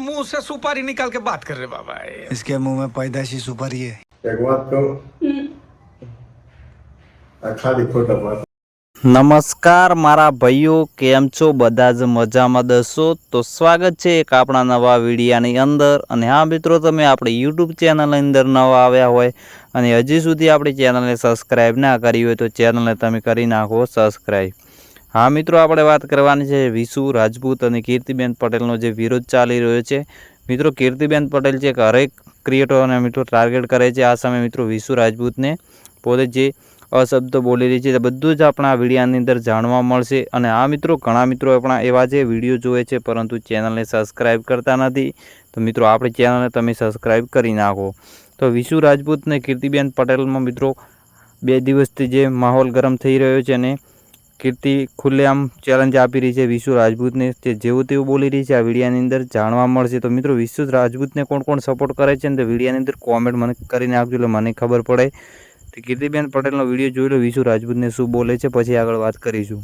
मुंह से सुपारी निकाल के बात कर रहे बाबा ये इसके मुंह में पैदाशी सुपारी है એક વાત કહું આ ખાલી ખોટા વાત નમસ્કાર મારા ભાઈઓ કેમ છો બધા જ મજામાં દસો તો સ્વાગત છે એક આપણા નવા વિડીયાની અંદર અને હા મિત્રો તમે આપણી યુટ્યુબ ચેનલની અંદર નવા આવ્યા હોય અને હજી સુધી આપણી ચેનલને સબસ્ક્રાઈબ ના કરી હોય તો ચેનલને તમે કરી નાખો સબસ્ક્રાઈબ હા, મિત્રો, આપણે વાત કરવાની છે વિશુ, રાજપૂત અને કીર્તિબેન પટેલનો જે વિરોધ ચાલી રહ્યો છે. મિત્રો, કીર્તિબેન પટેલ છે કે હરેક ક્રિએટરોને મિત્રો ટાર્ગેટ કરે છે. આ સમયે મિત્રો વિશુ રાજપૂતને પોતે જે અશબ્દ બોલી રહી છે તે બધું જ આપણા વિડીયાની અંદર જાણવા મળશે. અને આ મિત્રો, ઘણા મિત્રો આપણા એવા જે વીડિયો જોવે છે, પરંતુ ચેનલને સબસ્ક્રાઈબ કરતા નથી. તો મિત્રો, આપણી ચેનલને તમે સબસ્ક્રાઈબ કરી નાખો. તો વિશુ રાજપૂત ને કીર્તિબેન પટેલમાં મિત્રો બે દિવસથી જે માહોલ ગરમ થઈ રહ્યો છે અને કીર્તિ ખુલ્લેઆમ ચેલેન્જ આપી રહી છે વિશુ રાજપૂતને તે જેવું તેવું બોલી રહી છે આ વિડીયાની અંદર જાણવા મળશે. તો મિત્રો વિશુ રાજપૂતને કોણ કોણ સપોર્ટ કરે છે ને તે વિડીયાની અંદર કોમેન્ટ મને કરીને આપજો એટલે મને ખબર પડે. તો કીર્તિબેન પટેલનો વીડિયો જોઈ લો વિશુ રાજપૂતને શું બોલે છે પછી આગળ વાત કરીશું.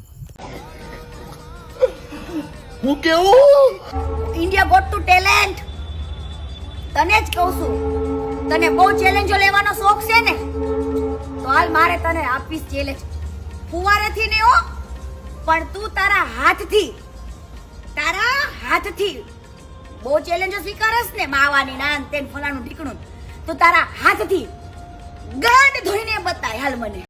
ઇન્ડિયા ગોટ ટુ ટેલેન્ટ તને જ કહું છું તને બહુ ચેલેન્જો લેવાનો શોખ છે ને? તો હાલ મારે તને આપીશ ચેલેન્જ ફુવારેથી નહીં હો પણ તું તારા હાથથી તારા હાથથી બહુ ચેલેન્જો સ્વીકારસ ને માવાની નાન તેન ફલાણું ઢીકણું. તો તારા હાથથી ગાંડ ધોઈને બતાય હાલ મને.